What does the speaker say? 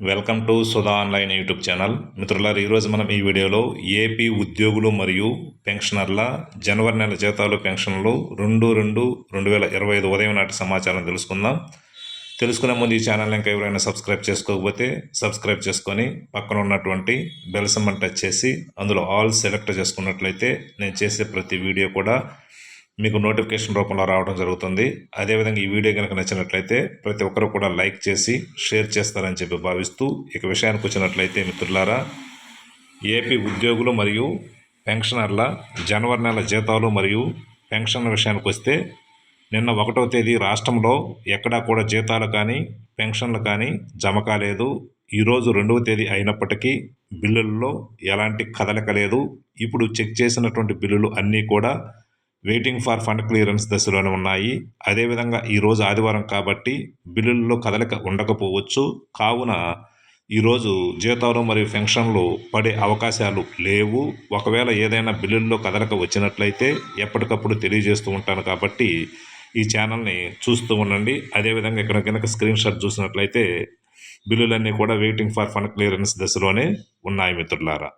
Welcome to Sudha online YouTube channel. మిత్రులారు ఈరోజు మనం ఈ వీడియోలో ఏపీ ఉద్యోగులు మరియు పెన్షనర్ల జనవరి నెల జీతాలు పెన్షన్లు రెండు రెండు రెండు వేల ఇరవై ఐదు ఉదయం నాటి సమాచారం తెలుసుకుందాం. తెలుసుకునే ముందు ఈ ఛానల్ ఇంకా ఎవరైనా సబ్స్క్రైబ్ చేసుకోకపోతే సబ్స్క్రైబ్ చేసుకొని పక్కన ఉన్నటువంటి బెల్ సింబల్ టచ్ చేసి అందులో ఆల్ సెలెక్ట్ చేసుకున్నట్లయితే నేను చేసే ప్రతి వీడియో కూడా మీకు నోటిఫికేషన్ రూపంలో రావడం జరుగుతుంది. అదేవిధంగా ఈ వీడియో కనుక నచ్చినట్లయితే ప్రతి ఒక్కరు కూడా లైక్ చేసి షేర్ చేస్తారని చెప్పి భావిస్తూ ఇక విషయానికి వచ్చినట్లయితే మిత్రులారా ఏపీ ఉద్యోగులు మరియు పెన్షనర్ల జనవరి నెల జీతాలు మరియు పెన్షన్ల విషయానికి వస్తే నిన్న ఒకటో తేదీ రాష్ట్రంలో ఎక్కడా కూడా జీతాలు కానీ పెన్షన్లు కానీ జమ కాలేదు. ఈరోజు రెండవ తేదీ అయినప్పటికీ బిల్లుల్లో ఎలాంటి కదలిక లేదు. ఇప్పుడు చెక్ చేసినటువంటి బిల్లులు అన్నీ కూడా వెయిటింగ్ ఫర్ ఫండ్ క్లియరెన్స్ దశలోనే ఉన్నాయి. అదేవిధంగా ఈరోజు ఆదివారం కాబట్టి బిల్లుల్లో కదలిక ఉండకపోవచ్చు. కావున ఈరోజు జీతాలు మరియు పెన్షన్లు పడే అవకాశాలు లేవు. ఒకవేళ ఏదైనా బిల్లుల్లో కదలిక వచ్చినట్లయితే ఎప్పటికప్పుడు తెలియజేస్తూ ఉంటాను కాబట్టి ఈ ఛానల్ని చూస్తూ ఉండండి. అదేవిధంగా ఇక్కడ కనుక స్క్రీన్ షాట్ చూసినట్లయితే బిల్లులన్నీ కూడా వెయిటింగ్ ఫర్ ఫండ్ క్లియరెన్స్ దశలోనే ఉన్నాయి మిత్రులారా.